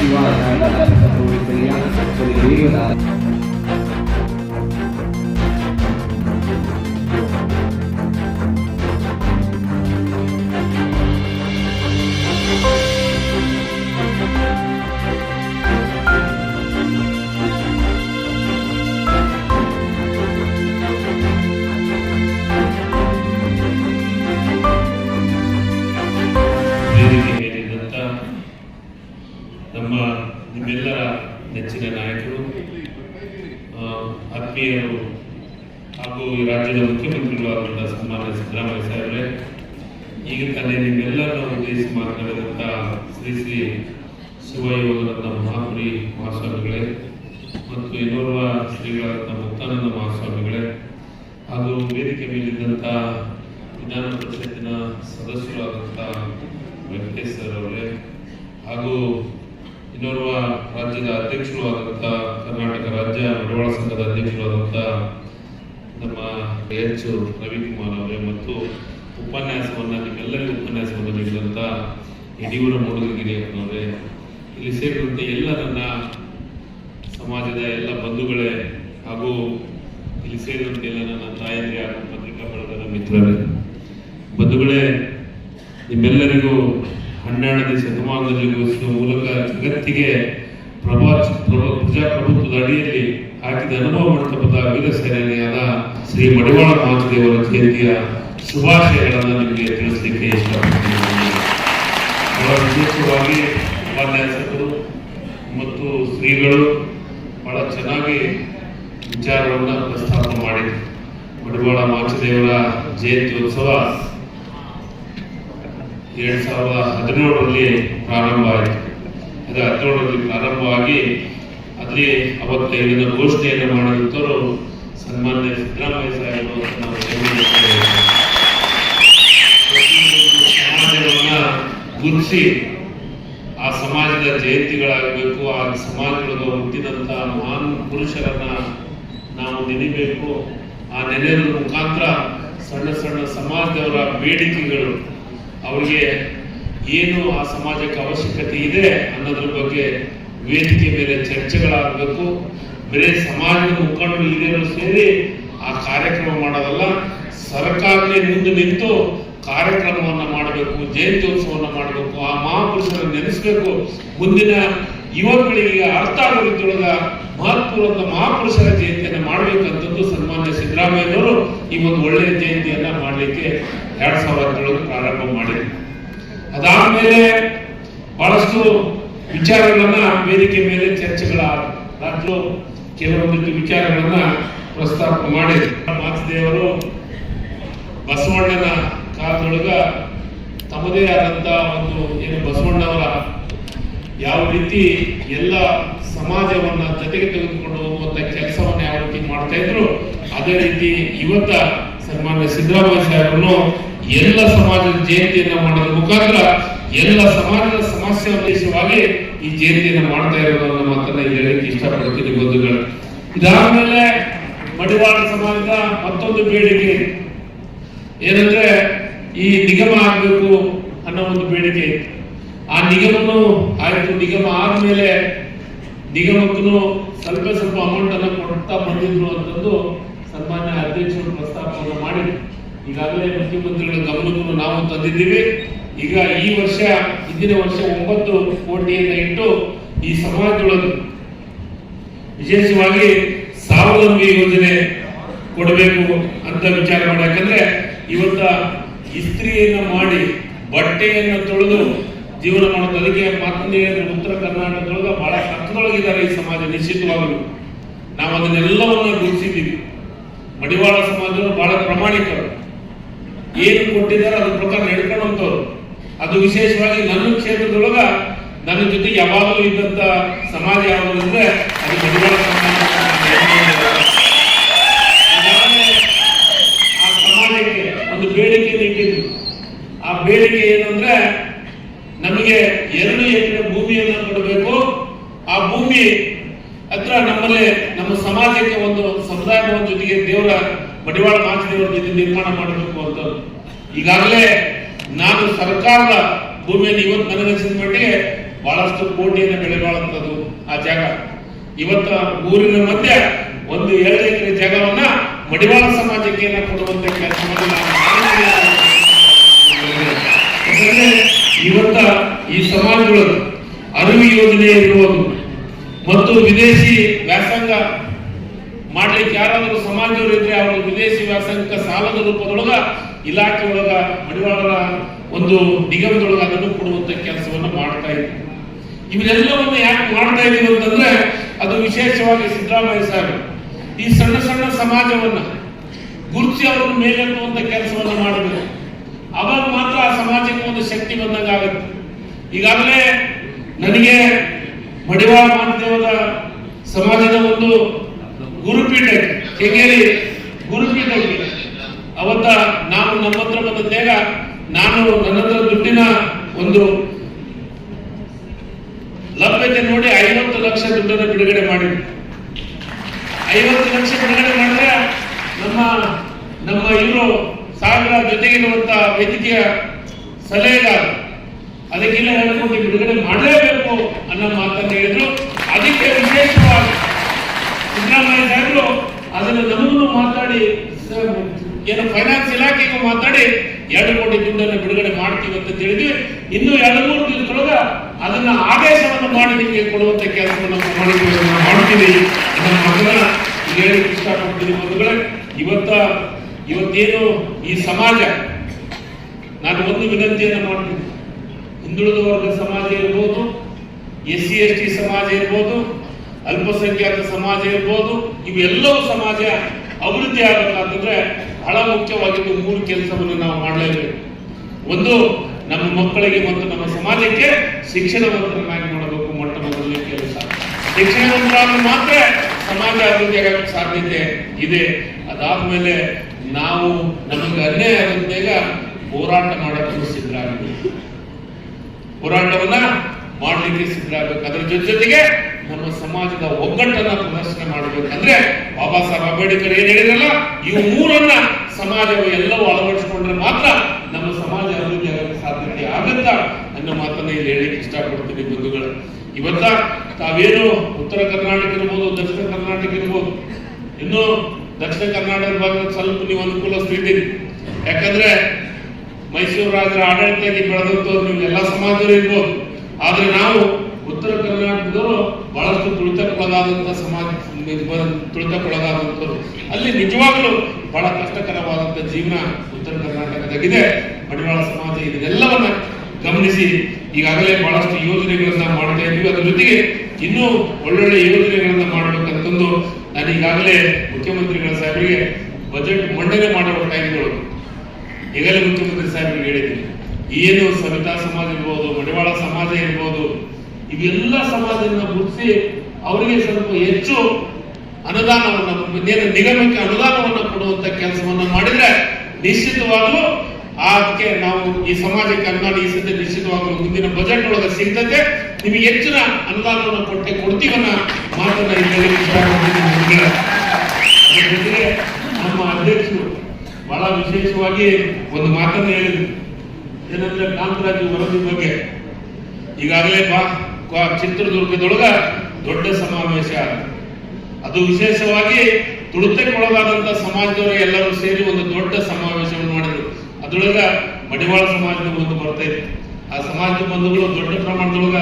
you are right now. So it's. ಆತ್ಮೀಯರು ಹಾಗೂ ಈ ರಾಜ್ಯದ ಮುಖ್ಯಮಂತ್ರಿಗಳಾದಂಥ ಸನ್ಮಾನ್ಯ ಸಿದ್ದರಾಮಯ್ಯ ಸಾಹೇಬರೇ, ಈಗ ತಾನೇ ನಿಮ್ಮೆಲ್ಲರನ್ನು ಉದ್ದೇಶಿಸಿ ಮಾತನಾಡಿದಂಥ ಶ್ರೀ ಶ್ರೀ ಶಿವಯೋಗರತ್ನ ಮಹಾಪುರಿ ಮಹಾಸ್ವಾಮಿಗಳೇ ಮತ್ತು ಇನ್ನೋರ್ವ ಶ್ರೀಗಳಾದಂಥ ಮುಕ್ತಾನಂದ ಮಹಾಸ್ವಾಮಿಗಳೇ ಹಾಗೂ ವೇದಿಕೆ ಮೇಲಿದ್ದಂಥ ವಿಧಾನ ಪರಿಷತ್ತಿನ ಸದಸ್ಯರಾದಂಥ ವೆಂಕಟೇಶ್ವರ ಅವರೇ ಹಾಗೂ ಇನ್ನೋರ್ವ ರಾಜ್ಯದ ಅಧ್ಯಕ್ಷರು ಆದಂಥ ಕರ್ನಾಟಕ ರಾಜ್ಯ ನಡವಾಳ ಸಂಘದ ಅಧ್ಯಕ್ಷರು ಆದಂತಹ ನಮ್ಮ ಎಚ್ ರವಿಕುಮಾರ್ ಅವರೇ ಮತ್ತು ಉಪನ್ಯಾಸವನ್ನು ನಿಮ್ಮೆಲ್ಲರಿಗೂ ಉಪನ್ಯಾಸವನ್ನು ನೀಡಿದಂಥ ಯಡಿಯೂರ ಮೂಡಲಗಿರಿಯಪ್ಪನವರೇ ಇಲ್ಲಿ ಸೇರಿದಂತೆ ಎಲ್ಲ ನನ್ನ ಸಮಾಜದ ಎಲ್ಲ ಬಂಧುಗಳೇ ಹಾಗೂ ಇಲ್ಲಿ ಸೇರಿದಂತೆ ಎಲ್ಲ ನನ್ನ ತಾಯಂದಿರ ಹಾಗೂ ಪತ್ರಿಕಾ ಬಳಗದ ಮಿತ್ರರೇ. ಬಂಧುಗಳೇ, ನಿಮ್ಮೆಲ್ಲರಿಗೂ ಹನ್ನೆರಡನೇ ಶತಮಾನದಲ್ಲಿ ಘೋಷಿಸುವ ಮೂಲಕ ಜಗತ್ತಿಗೆ ಪ್ರಭಾ ಪ್ರಭ- ಪ್ರಜಾಪ್ರಭುತ್ವದ ಅಡಿಯಲ್ಲಿ ಹಾಕಿದ ಅನುಭವ ಮಂಟಪದ ವೀರ ಶ್ರೀ ಮಡಿವಾಳ ಮಹಾದೇವರ ಜಯಂತಿಯ ಶುಭಾಶಯಗಳನ್ನು ನಿಮಗೆ ತಿಳಿಸಲಿಕ್ಕೆ ಇಷ್ಟಪಡ್ತೀನಿ. ವಿಶೇಷವಾಗಿ ಉಪನ್ಯಾಸಕರು ಮತ್ತು ಶ್ರೀಗಳು ಬಹಳ ಚೆನ್ನಾಗಿ ವಿಚಾರವನ್ನು ಪ್ರಸ್ತಾಪ ಮಾಡಿದರು ಮಡಿವಾಳ ಮಾಚದೇವರ ಜಯಂತ್ಯೋತ್ಸವ ಎರಡ್ ಸಾವಿರದ ಹದಿನೇಳರಲ್ಲಿ ಪ್ರಾರಂಭ ಆಯಿತು. ಅದು ಹದಿನೇಳರಲ್ಲಿ ಪ್ರಾರಂಭವಾಗಿ ಅಲ್ಲಿ ಅವತ್ತೈದಿನ ಘೋಷಣೆಯನ್ನು ಮಾಡಿದಂಥವರು ಸನ್ಮಾನ್ಯ ಸಿದ್ದರಾಮಯ್ಯ ಸಾಹೇಬರು ಸಮಾಜವನ್ನು ಗುರುತಿಸಿ ಆ ಸಮಾಜದ ಜಯಂತಿಗಳಾಗಬೇಕು, ಆ ಸಮಾಜದೊಳಗೆ ಹುಟ್ಟಿದಂಥ ಮಹಾನ್ ಪುರುಷರನ್ನ ನಾವು ನೆನೆಬೇಕು. ಆ ನೆನೆಯ ಮುಖಾಂತರ ಸಣ್ಣ ಸಣ್ಣ ಸಮಾಜದವರ ಬೇಡಿಕೆಗಳು ಅವರಿಗೆ ಏನು ಆ ಸಮಾಜಕ್ಕೆ ಅವಶ್ಯಕತೆ ಇದೆ ಅನ್ನೋದ್ರ ಬಗ್ಗೆ ವೇದಿಕೆ ಮೇಲೆ ಚರ್ಚೆಗಳಾಗಬೇಕು. ಬರೀ ಸಮಾಜದ ಮುಖಂಡರು ಹಿರಿಯರು ಸೇರಿ ಆ ಕಾರ್ಯಕ್ರಮ ಮಾಡೋದಲ್ಲ, ಸರ್ಕಾರನೇ ಮುಂದೆ ನಿಂತು ಕಾರ್ಯಕ್ರಮವನ್ನ ಮಾಡಬೇಕು, ಜಯಂತ್ಯೋತ್ಸವವನ್ನು ಮಾಡಬೇಕು, ಆ ಮಹಾಪುರುಷರನ್ನು ನೆನೆಸಬೇಕು. ಮುಂದಿನ ಯುವಕರಿಗೆ ಅರ್ಥ ಆಗೋ ರೀತಿಯೊಳಗ ಮಹತ್ವದ ಮಹಾಪುರುಷರ ಜಯಂತಿಯನ್ನು ಮಾಡಬೇಕಂತಂದು ಸನ್ಮಾನ್ಯ ಸಿದ್ದರಾಮಯ್ಯನವರು ಈ ಒಂದು ಒಳ್ಳೆಯ ಜಯಂತಿಯನ್ನ ಮಾಡಲಿಕ್ಕೆ ಎರಡ್ ಸಾವಿರದ ಪ್ರಾರಂಭ ಮಾಡಿದ್ರು. ಅದಾದ್ಮೇಲೆ ಬಹಳಷ್ಟು ವಿಚಾರಗಳನ್ನ ವೇದಿಕೆ ಮೇಲೆ ಚರ್ಚೆಗಳ ರಾಜ್ಯ ಕೆಲವೊಂದಿಷ್ಟು ವಿಚಾರಗಳನ್ನ ಪ್ರಸ್ತಾಪ ಮಾಡಿದ್ರು. ಮಾತದೇವರು ಬಸವಣ್ಣನ ಕಾಲದೊಳಗ ತಮ್ಮದೇ ಆದಂತ ಒಂದು ಏನು ಬಸವಣ್ಣವರ ಯಾವ ರೀತಿ ಎಲ್ಲ ಸಮಾಜವನ್ನ ಜೊತೆಗೆ ತೆಗೆದುಕೊಂಡು ಹೋಗುವಂತ ಕೆಲಸವನ್ನ ಯಾವ ರೀತಿ ಮಾಡ್ತಾ ಇದ್ರು, ಅದೇ ರೀತಿ ಇವತ್ತ ಸನ್ಮಾನ್ಯ ಸಿದ್ದರಾಮಯ್ಯ ಸಾಹೇಬರನ್ನು ಎಲ್ಲ ಸಮಾಜದ ಜಯಂತಿಯನ್ನ ಮಾಡೋದ್ರ ಮುಖಾಂತರ ಎಲ್ಲ ಸಮಾಜದ ಸಮಸ್ಯೆ ಉದ್ದೇಶವಾಗಿ ಈ ಜಯಂತಿಯನ್ನ ಮಾಡ್ತಾ ಇರೋದನ್ನ ಮಾತನ್ನ ಇಲ್ಲಿ ಹೇಳಕ್ಕೆ ಇಷ್ಟಪಡ್ತೀನಿ ಬಂಧುಗಳು. ಇದಾದ್ಮೇಲೆ ಮಡಿವಾಳ ಸಮಾಜದ ಮತ್ತೊಂದು ಬೇಡಿಕೆ ಏನಂದ್ರೆ ಈ ನಿಗಮ ಆಗ್ಬೇಕು ಅನ್ನೋ ಒಂದು ಬೇಡಿಕೆ. ಆ ನಿಗಮನು ಆಯ್ತು, ನಿಗಮ ಆದ್ಮೇಲೆ ನಿಗಮಕ್ಕೂ ಸ್ವಲ್ಪ ಸ್ವಲ್ಪ ಅಮೌಂಟ್ ಅನ್ನು ಕೊಡ್ತಾ ಬಂದಿದ್ರು ಅಂತಂದು ಸನ್ಮಾನ್ಯ ಅಧ್ಯಕ್ಷರು ಪ್ರಸ್ತಾಪವನ್ನು ಮಾಡಿದ್ರು. ಈಗಾಗಲೇ ಮುಖ್ಯಮಂತ್ರಿಗಳ ಗಮನವನ್ನು ನಾವು ತಂದಿದ್ದೀವಿ. ಈಗ ಈ ವರ್ಷ, ಹಿಂದಿನ ವರ್ಷ ಒಂಬತ್ತು ಕೋಟಿಯನ್ನ ಇಟ್ಟು ಈ ಸಮಾಜದೊಳಗೆ ವಿಶೇಷವಾಗಿ ಸ್ವಾವಲಂಬಿ ಯೋಜನೆ ಕೊಡಬೇಕು ಅಂತ ವಿಚಾರ ಮಾಡಿ ಯಾಕಂದ್ರೆ ಇವತ್ತ ಇಸ್ತ್ರಿಯನ್ನು ಮಾಡಿ ಬಟ್ಟೆಯನ್ನು ತೊಳೆದು ಜೀವನ ಮಾಡೋದು ಅದಕ್ಕೆ ಮತ್ತೆ ಉತ್ತರ ಕರ್ನಾಟಕದೊಳಗ ಬಹಳ ಕಷ್ಟದೊಳಗಿದ್ದಾರೆ ಈ ಸಮಾಜ ನಿಶ್ಚಿತವಾಗಲು. ನಾವು ಅದನ್ನೆಲ್ಲವನ್ನ ಗುರುತಿಸಿದ್ದೀವಿ. ಮಡಿವಾಳ ಸಮಾಜದವರು ಬಹಳ ಪ್ರಾಮಾಣಿಕರು. ಏನು ಕೊಟ್ಟಿದ್ದಾರೆ ಅದ್ರ ಪ್ರಕಾರ ನಡ್ಕೊಳ್ಳುವಂಥವ್ರು ಅದು ವಿಶೇಷವಾಗಿ ನನ್ನ ಕ್ಷೇತ್ರದೊಳಗ ನನ್ನ ಜೊತೆ ಯಾವಾಗಲೂ ಇದ್ದಂತ ಸಮಾಜ ಯಾವುದು ಅಂದ್ರೆ ಅದು ಮಡಿವಾಳ ಸಮಾಜ ಅಂತ ನಾನು ಹೇಳ್ತೀನಿ. ಈಗಾಗಲೇ ಆ ಸಮಾಜಕ್ಕೆ ಒಂದು ಬೇಡಿಕೆ ಇಟ್ಟಿದ್ರು ಆ ಬೇಡಿಕೆ ಏನಂದ್ರೆ ನಮಗೆ ಎರಡು ಎಕರೆ ಭೂಮಿಯನ್ನು ಕೊಡಬೇಕು ಆ ಭೂಮಿ ಹತ್ರ ನಮ್ಮಲ್ಲಿ, ನಮ್ಮ ಸಮಾಜಕ್ಕೆ ಒಂದು ಒಂದು ಜೊತೆಗೆ ದೇವರ ಮಡಿವಾಳ ಮಾಚಿದೇವರ ಜೊತೆ ನಿರ್ಮಾಣ ಮಾಡಬೇಕು ಅಂತ. ಈಗಾಗಲೇ ನಾನು ಸರ್ಕಾರ ಸರ್ಕಾರದ ಭೂಮಿಯನ್ನು ಇವತ್ತು ನನಗನ್ಸಿದ ಮಟ್ಟಿಗೆ ಬಹಳಷ್ಟು ಕೋಟಿಯನ್ನು ಬೆಳೆ ಆ ಜಾಗ. ಇವತ್ತ ಊರಿನ ಮಧ್ಯೆ ಒಂದು ಎರಡು ಎಕರೆ ಜಾಗವನ್ನ ಮಡಿವಾಳ ಸಮಾಜಕ್ಕೆ ಕೊಡುವಂತ. ಯಾಕಂದ್ರೆ ಇವತ್ತ ಈ ಸಮಾಜಗಳು ಯೋಜನೆ ಇರುವುದು. ಮತ್ತು ವಿದೇಶಿ ವ್ಯಾಸಂಗ ಮಾಡ್ಲಿಕ್ಕೆ ಯಾರಾದರೂ ಸಮಾಜದವರು ಇದ್ರೆ ಅವರು ವಿದೇಶಿ ವ್ಯಾಸಂಗಕ್ಕೆ ಸಾಲದ ರೂಪದೊಳಗ ಇಲಾಖೆ ಒಳಗ, ಮಡಿವಾಳರ ಒಂದು ನಿಗಮದೊಳಗ ಅದನ್ನು ಕೊಡುವಂತ ಕೆಲಸವನ್ನು ಮಾಡ್ತಾ ಇದ್ದೀವಿ ಇವನ್ನೆಲ್ಲವನ್ನು ಯಾಕೆ ಮಾಡ್ತಾ ಇದೀವಿ ಅಂತಂದ್ರೆ ಅದು ವಿಶೇಷವಾಗಿ ಸಿದ್ದರಾಮಯ್ಯ ಸಾಹೇಬ್ ಈ ಸಣ್ಣ ಸಣ್ಣ ಸಮಾಜವನ್ನ ಗುರುತಿಸಿ ಅವರನ್ನು ಮೇಲೆತ್ತುವಂತ ಕೆಲಸವನ್ನು ಮಾಡಬೇಕು ಅವಾಗ ಮಾತ್ರ ಆ ಸಮಾಜಕ್ಕೆ ಒಂದು ಶಕ್ತಿ ಬಂದಂಗಾಗತ್ತೆ. ಈಗಾಗಲೇ ನನಗೆ ಮಡಿವಾಳ ಮಾನದೇವದ ಸಮಾಜದ ಒಂದು ಗುರುಪೀಠ ಕೆಂಗೇರಿ ಗುರುಪೀಠ ಅವತ್ತ ನಾನು ನಮ್ಮ ಹತ್ರ ಬಂದಾಗ ನಾನು ನನ್ನ ಹತ್ರ ದುಡ್ಡಿನ ಒಂದು ಲಭ್ಯತೆ ನೋಡಿ ಐವತ್ತು ಲಕ್ಷ ದುಡ್ಡನ್ನು ಬಿಡುಗಡೆ ಮಾಡಿದ್ವಿ. ಐವತ್ತು ಲಕ್ಷ ಬಿಡುಗಡೆ ಮಾಡಿದ್ರೆ ನಮ್ಮ ನಮ್ಮ ಇವರು ಸಾವಿರ ಜೊತೆಗಿರುವಂತಹ ವೈದ್ಯಕೀಯ ಸಲಹೆಗಾರ. ಅದಕ್ಕೆಲ್ಲ ಹೇಳ್ಕೊಂಡು ಬಿಡುಗಡೆ ಮಾಡಲೇಬೇಕು ಅನ್ನೋ ಮಾತನ್ನು ಹೇಳಿದ್ರು. ಅದಕ್ಕೆ ವಿಶೇಷವಾಗಿ ಸಿದ್ದರಾಮಯ್ಯ ಸಾಹೇಬರು ಅದನ್ನು ನಮಗೂ ಮಾತಾಡಿ ಏನು ಫೈನಾನ್ಸ್ ಇಲಾಖೆಗೂ ಮಾತಾಡಿ ಎರಡು ಕೋಟಿ ದುಡ್ಡನ್ನು ಬಿಡುಗಡೆ ಮಾಡ್ತೀವಿ ಅಂತ ತಿಳಿದ್ವಿ ಇನ್ನು ಎರಡು ಮೂರು ದಿನದೊಳಗ ಅದನ್ನ ಆದೇಶವನ್ನು ಮಾಡಿ ನಿಮಗೆ ಕೊಡುವಂತ ಕೆಲಸವನ್ನು ಮಾಡ್ತೀವಿ ಅನ್ನೋ ಮಾತನ್ನ ಹೇಳಲಿಕ್ಕೆ ಇಷ್ಟಪಡ್ತೀನಿ ಬಂಧುಗಳೇ ಇವತ್ತ, ಇವತ್ತೇನು ಈ ಸಮಾಜ, ನಾನು ಒಂದು ವಿನಂತಿಯನ್ನು ಮಾಡ್ತೀನಿ. ಹಿಂದುಳಿದ ವರ್ಗ ಸಮಾಜ ಇರ್ಬೋದು ಎಸ್ ಸಿ ಎಸ್ ಟಿ ಸಮಾಜ ಇರ್ಬೋದು, ಅಲ್ಪಸಂಖ್ಯಾತ ಸಮಾಜ ಇರ್ಬೋದು, ಇವೆಲ್ಲವೂ ಸಮಾಜ ಅಭಿವೃದ್ಧಿ ಆಗಬೇಕಂತಂದ್ರೆ ಬಹಳ ಮುಖ್ಯವಾಗಿದ್ದು ಮೂರು ಕೆಲಸವನ್ನು ನಾವು ಮಾಡಲೇಬೇಕು. ಒಂದು, ನಮ್ಮ ಮಕ್ಕಳಿಗೆ ಮತ್ತು ನಮ್ಮ ಸಮಾಜಕ್ಕೆ ಶಿಕ್ಷಣವಂತರನ್ನಾಗಿ ಮಾಡಬೇಕು ಮೊಟ್ಟ ಮೊದಲನೇ ಕೆಲಸ. ಶಿಕ್ಷಣವಂತರಾದ್ರೆ ಮಾತ್ರ ಸಮಾಜ ಅಭಿವೃದ್ಧಿ ಆಗಕ್ಕೆ ಸಾಧ್ಯತೆ ಇದೆ. ಅದಾದ್ಮೇಲೆ ನಾವು ನಮಗೆ ಅನ್ಯಾಯ ಆದಾಗ ಹೋರಾಟ ಮಾಡಕ್ಕೆ ಸಿದ್ಧರಾಗಬೇಕು ಹೋರಾಟವನ್ನ ಮಾಡಲಿಕ್ಕೆ ಸಿದ್ಧರಾಗಬೇಕು. ಅದರ ಜೊತೆ ಜೊತೆಗೆ ನಮ್ಮ ಸಮಾಜದ ಒಗ್ಗಟ್ಟನ್ನ ಪ್ರದರ್ಶನ ಮಾಡಬೇಕಂದ್ರೆ ಬಾಬಾ ಸಾಹೇಬ್ ಅಂಬೇಡ್ಕರ್ ಏನ್ ಹೇಳಿದ್ರಲ್ಲ, ಈ ಮೂರನ್ನ ಸಮಾಜವು ಎಲ್ಲವೂ ಅಳವಡಿಸಿಕೊಂಡ್ರೆ ಮಾತ್ರ ನಮ್ಮ ಸಮಾಜ ಅಭಿವೃದ್ಧಿ ಆಗಕ್ಕೆ ಸಾಧ್ಯತೆ ಆಗತ್ತ ಅನ್ನೋ ಮಾತನ್ನ ಇಲ್ಲಿ ಹೇಳಿಕ್ಕೆ ಇಷ್ಟಪಡ್ತೀನಿ ಬಂಧುಗಳು. ಇವತ್ತ ತಾವೇನು ಉತ್ತರ ಕರ್ನಾಟಕ ಇರ್ಬೋದು, ದಕ್ಷಿಣ ಕರ್ನಾಟಕ ಇರ್ಬೋದು, ಇನ್ನು ದಕ್ಷಿಣ ಕರ್ನಾಟಕ ಭಾಗದ ಸ್ವಲ್ಪ ನೀವು ಅನುಕೂಲಸ್ಥರಿದ್ದೀರಿ. ಯಾಕಂದ್ರೆ ಮೈಸೂರು ರಾಜರ ಆಡಳಿತಕ್ಕೆ ಬೆಳೆದಂತವ್ರು ನೀವು ಎಲ್ಲ ಸಮಾಜದಲ್ಲಿ ಇರ್ಬೋದು. ಆದ್ರೆ ನಾವು ಉತ್ತರ ಕರ್ನಾಟಕದವರು ಬಹಳಷ್ಟು ತುಳಿತಕ್ಕೊಳಗಾದಂಥ ಸಮಾಜ ತುಳಿತಕ್ಕೊಳಗಾದಂಥವ್ರು ಅಲ್ಲಿ ನಿಜವಾಗ್ಲೂ ಬಹಳ ಕಷ್ಟಕರವಾದಂತ ಜೀವನ ಉತ್ತರ ಕರ್ನಾಟಕದಾಗಿದೆ. ಮಡಿವಾಳ ಸಮಾಜ ಇದನ್ನೆಲ್ಲವನ್ನ ಗಮನಿಸಿ ಈಗಾಗಲೇ ಬಹಳಷ್ಟು ಯೋಜನೆಗಳನ್ನ ಮಾಡ್ತಾ ಇದ್ವಿ ಅದ್ರ ಜೊತೆಗೆ ಇನ್ನೂ ಒಳ್ಳೊಳ್ಳೆ ಯೋಜನೆಗಳನ್ನ ಮಾಡಬೇಕಂತಂದು ನಾನು ಈಗಾಗಲೇ ಮುಖ್ಯಮಂತ್ರಿಗಳ ಸಾಹೇಬರಿಗೆ ಬಜೆಟ್ ಮಂಡನೆ ಮಾಡುವ ಈಗಲೇ ಮುಖ್ಯಮಂತ್ರಿ ಸಾಹೇಬರಿಗೆ ಹೇಳಿದ್ದೀನಿ. ಏನು ಸವಿತಾ ಸಮಾಜ ಇರ್ಬೋದು, ಮಡಿವಾಳ ಸಮಾಜ ಇರ್ಬೋದು, ಇವೆಲ್ಲ ಸಮಾಜದಿಂದ ಗುರುತಿಸಿ ಅವರಿಗೆ ಸ್ವಲ್ಪ ಹೆಚ್ಚು ಅನುದಾನವನ್ನು ನಿಗಮಕ್ಕೆ ಅನುದಾನವನ್ನು ಕೊಡುವಂತ ಕೆಲಸವನ್ನು ಮಾಡಿದ್ರೆ ನಿಶ್ಚಿತವಾಗಲೂ ಅದಕ್ಕೆ ನಾವು ಈ ಸಮಾಜಕ್ಕೆ ಅನುದಾನ, ಈ ನಿಶ್ಚಿತವಾಗ್ಲೂ ಮುಂದಿನ ಬಜೆಟ್ ಒಳಗೆ ಸಿಗ್ತದೆ ನಿಮಗೆ ಹೆಚ್ಚಿನ ಅನುದಾನವನ್ನು ಕೊಟ್ಟೆ ಕೊಡ್ತೀವನ್ನ ಮಾತನ್ನ ನಮ್ಮ ಅಧ್ಯಕ್ಷರು ಬಹಳ ವಿಶೇಷವಾಗಿ ಒಂದು ಮಾತನ್ನು ಹೇಳಿದ್ರು. ಏನಂದ್ರೆ ಕಾಂತರಾಜು ವರದಿ ಬಗ್ಗೆ. ಈಗಾಗಲೇ ಬಾ ಚಿತ್ರದುರ್ಗದೊಳಗ ದೊಡ್ಡ ಸಮಾವೇಶ. ಅದು ವಿಶೇಷವಾಗಿ ತುಳಿತಕ್ಕೊಳಗಾದಂತ ಸಮಾಜದವರು ಎಲ್ಲರೂ ಸೇರಿ ಒಂದು ದೊಡ್ಡ ಸಮಾವೇಶವನ್ನು ಮಾಡಿದ್ರು. ಅದ್ರೊಳಗ ಮಡಿವಾಳ ಸಮಾಜದ ಒಂದು ಬರ್ತಾ ಇತ್ತು. ಆ ಸಮಾಜದ ಬಂಧುಗಳು ದೊಡ್ಡ ಪ್ರಮಾಣದೊಳಗ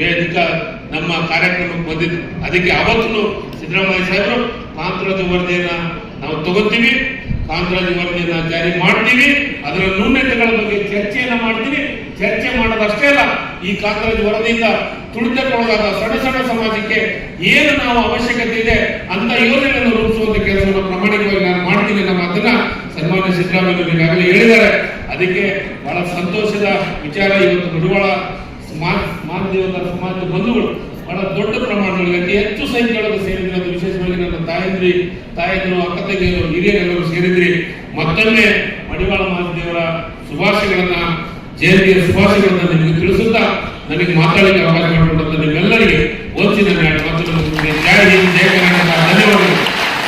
ಬೇದಿಕ ನಮ್ಮ ಕಾರ್ಯಕ್ರಮಕ್ಕೆ ಬಂದಿದ್ರು. ಅದಕ್ಕೆ ಅವತ್ತು ಸಿದ್ದರಾಮಯ್ಯ ಸಾಹೇಬರು ಕಾಂತರಾಜು ವರದಿಯನ್ನ ನಾವು ತಗೋತೀವಿ ಕಾಂತರಾಜು ವರದಿಯನ್ನ ಜಾರಿ ಮಾಡ್ತೀವಿ. ಅದರ ನ್ಯೂನತೆಗಳ ಬಗ್ಗೆ ಚರ್ಚೆಯನ್ನ ಮಾಡ್ತೀವಿ. ಚರ್ಚೆ ಮಾಡೋದಷ್ಟೇ ಅಲ್ಲ, ಈ ಕಾಂತರಾಜು ವರದಿಯಿಂದ ತುಳಿತಕ್ಕೊಳಗಾದ ಸಣ್ಣ ಸಣ್ಣ ಸಮಾಜಕ್ಕೆ ಏನು ನಾವು ಅವಶ್ಯಕತೆ ಇದೆ ಅಂತ ಯೋಜನೆಯನ್ನು ರೂಪಿಸುವಂತ ಕೆಲಸವನ್ನು ಪ್ರಾಮಾಣಿಕವಾಗಿ ನಾನು ಮಾಡ್ತೀನಿ ನಮ್ಮ ಅದನ್ನ ಸನ್ಮಾನ್ಯ ಸಿದ್ದರಾಮಯ್ಯ ಈಗಾಗಲೇ ಹೇಳಿದ್ದಾರೆ. ಅದಕ್ಕೆ ಬಹಳ ಸಂತೋಷದ ವಿಚಾರ. ಇವತ್ತು ಮಡಿವಾಳ ಸಮಾಜ ಸಮಾಜದ ಬಂಧುಗಳು ಬಹಳ ದೊಡ್ಡ ಪ್ರಮಾಣದಲ್ಲಿ ಅತಿ ಹೆಚ್ಚು ಸಂಖ್ಯೆಯೊಳಗೆ ವಿಶೇಷವಾಗಿ ನನ್ನ ತಾಯಿಯನ್ನು ಅಕ್ಕ ತಂಗಿಯರು ಹಿರಿಯರೆಲ್ಲರೂ ಸೇರಿದ್ರಿ, ಮತ್ತೊಮ್ಮೆ ಮಡಿವಾಳ ಮಹಾದೇವರ ಶುಭಾಶಯಗಳನ್ನ ಜಯಂತಿಯ ಶುಭಾಶಯಗಳನ್ನ ನಿಮಗೆ ತಿಳಿಸುತ್ತಾ, ನನಗೆ ಮಾತಾಡಲಿಕ್ಕೆ ಅವಕಾಶ ಮಾಡಿಕೊಡುವಂತ ನಿಮ್ಮೆಲ್ಲರಿಗೆ ಹಿಂದ್